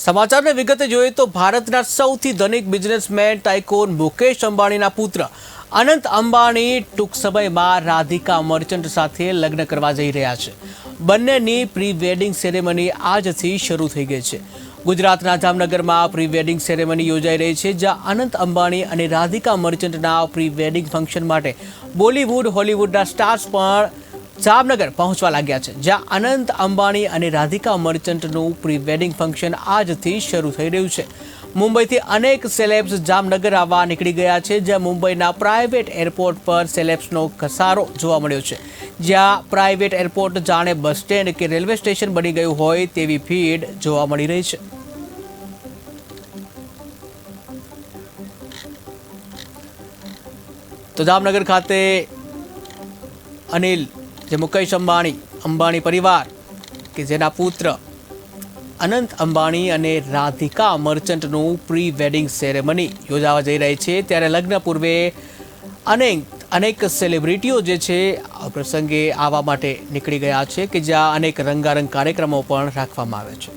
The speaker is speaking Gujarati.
સમાચારને વિગતે જોઈએ તો ભારતના સૌથી ધનિક બિઝનેસમેન ટાઇકોન મુકેશ અંબાણીના પુત્ર અનંત અંબાણી ટૂંક સમયમાં રાધિકા મર્ચન્ટ સાથે લગ્ન કરવા જઈ રહ્યા છે. બંનેની પ્રી વેડિંગ સેરેમની આજથી શરૂ થઈ ગઈ છે. ગુજરાતના જામનગરમાં પ્રી વેડિંગ સેરેમની યોજાઈ રહી છે, જ્યાં અનંત અંબાણી અને રાધિકા મર્ચન્ટના પ્રી વેડિંગ ફંક્શન માટે બોલિવૂડ, હોલિવૂડના સ્ટાર્સ પણ જામનગર પહોંચવા લાગ્યા છે, જ્યાં અનંત અંબાણી અને રાધિકા મર્ચન્ટનું પ્રી વેડિંગ ફંક્શન આજથી શરૂ થઈ રહ્યું છે. મુંબઈથી અનેક સેલેબ્સ જામનગર આવવા નીકળી ગયા છે, જ્યાં મુંબઈના પ્રાઇવેટ એરપોર્ટ પર સેલેબ્સનો ઘસારો જોવા મળ્યો છે. જ્યાં પ્રાઇવેટ એરપોર્ટ જાણે બસ સ્ટેન્ડ કે રેલવે સ્ટેશન બની ગયું હોય તેવી ભીડ જોવા મળી રહી છે. તો જામનગર ખાતે અનિલ જે મુકેશ અંબાણી અંબાણી પરિવાર, કે જેના પુત્ર અનંત અંબાણી અને રાધિકા મર્ચન્ટનું પ્રી વેડિંગ સેરેમની યોજાવા જઈ રહી છે. ત્યારે લગ્ન પૂર્વે અનેક અનેક સેલિબ્રિટીઓ જે છે, આ પ્રસંગે આવવા માટે નીકળી ગયા છે કે જ્યાં અનેક રંગારંગ કાર્યક્રમો પણ રાખવામાં આવે છે.